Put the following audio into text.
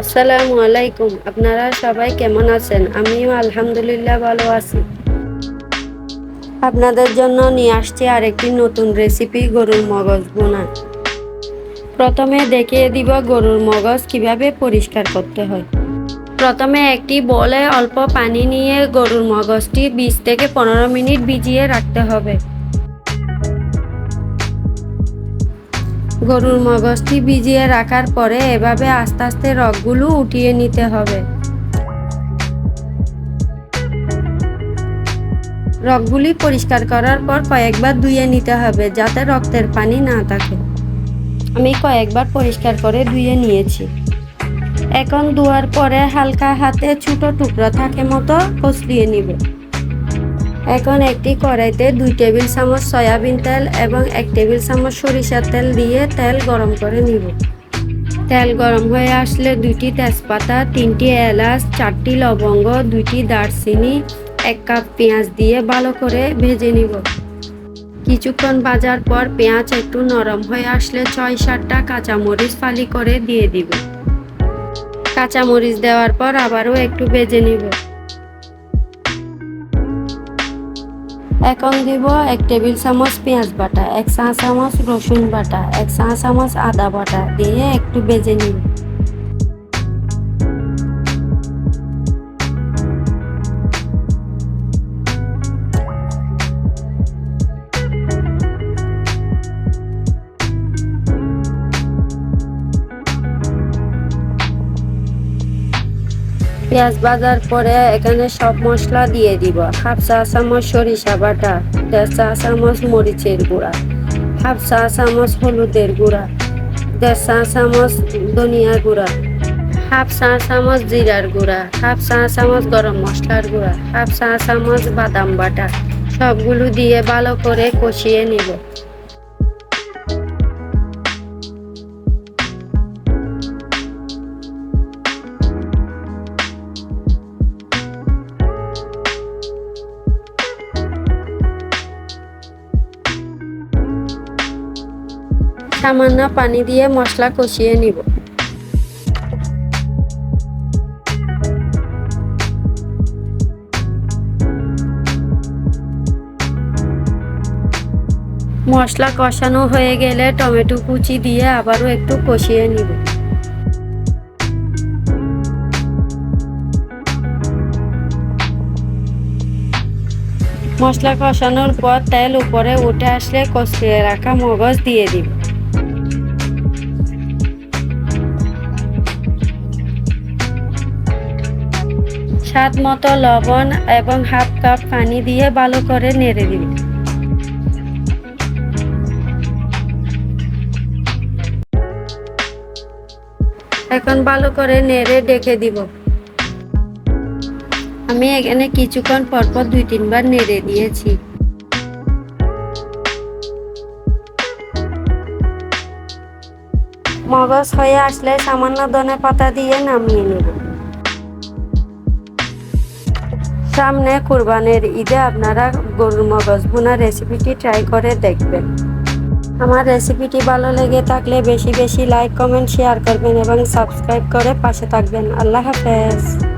আসসালামু আলাইকুম। আপনারা সবাই কেমন আছেন? আমিও আলহামদুলিল্লাহ ভালো আছি। আপনাদের জন্য নিয়ে আসছি আরেকটি নতুন রেসিপি, গরুর মগজ বোনা প্রথমে দেখিয়ে দিব গরুর মগজ কীভাবে পরিষ্কার করতে হয়। প্রথমে একটি বলে অল্প পানি নিয়ে গরুর মগজটি বিশ থেকে পনেরো মিনিট ভিজিয়ে রাখতে হবে। গরুর মগজটি ভিজিয়ে রাখার পরে এভাবে আস্তে আস্তে রগগুলো উঠিয়ে নিতে হবে। রগগুলি পরিষ্কার করার পর কয়েকবার ধুয়ে নিতে হবে যাতে রক্তের পানি না থাকে। আমি কয়েকবার পরিষ্কার করে ধুয়ে নিয়েছি। এখন ধোয়ার পরে হালকা হাতে ছোট টুকরা থাকে মতো কচলিয়ে নিব। এখন একটি কড়াইতে দুই টেবিল চামচ সয়াবিন তেল এবং এক টেবিল চামচ সরিষার তেল দিয়ে তেল গরম করে নিব। তেল গরম হয়ে আসলে দুইটি তেজপাতা, তিনটি এলাচ, চারটি লবঙ্গ, দুইটি দারচিনি, এক কাপ পেঁয়াজ দিয়ে ভালো করে ভেজে নিব। কিছুক্ষণ ভাজার পর পেঁয়াজ একটু নরম হয়ে আসলে ছয় সাতটা কাঁচামরিচ ফালি করে দিয়ে দিব। কাঁচামরিচ দেওয়ার পর আবারও একটু ভেজে নিব। এখন দিব, এক টেবিল চামচ পেঁয়াজ বাটা, এক চা চামচ রসুন বাটা, এক চা চামচ আদা বাটা, দিয়ে একটু বেজে নিব। পেঁয়াজ বাজার পরে এখানে সব মশলা দিয়ে দিব। হাফ চা চামচ সরিষা বাটা, দেড় চা চামচ মরিচের গুঁড়া, হাফ চা চামচ হলুদের গুঁড়া, দেড় চা চামচ ধনিয়া গুঁড়া, হাফ চা চামচ জিরার গুঁড়া, হাফ চা চামচ গরম মশলার গুঁড়া, হাফ চা চামচ বাদাম বাটা, সবগুলো দিয়ে ভালো করে কষিয়ে নিব। সামান্য পানি দিয়ে মশলা কষিয়ে নিব। মশলা কষানো হয়ে গেলে টমেটো কুচি দিয়ে আবারও একটু কষিয়ে নিব। মশলা কষানোর পর তেল উপরে উঠে আসলে কষিয়ে রাখা মগজ দিয়ে দিব। স্বাদ মতো লবণ এবং হাফ কাপ পানি দিয়ে ভালো করে নেড়ে দিন এখন ভালো করে নেড়ে ডেকে দিব। আমি এখানে কিছুক্ষণ পরপর দুই তিনবার নেড়ে দিয়েছি। মগজ হয়ে আসলে সামান্য ধনে পাতা দিয়ে নামিয়ে নেব। সামনে কুরবানের ঈদে আপনারা গরুর মগজ বোনা রেসিপিটি ট্রাই করে দেখবেন। আমার রেসিপিটি ভালো লেগে থাকলে বেশি বেশি লাইক কমেন্ট শেয়ার করবেন এবং সাবস্ক্রাইব করে পাশে থাকবেন। আল্লাহ হাফেজ।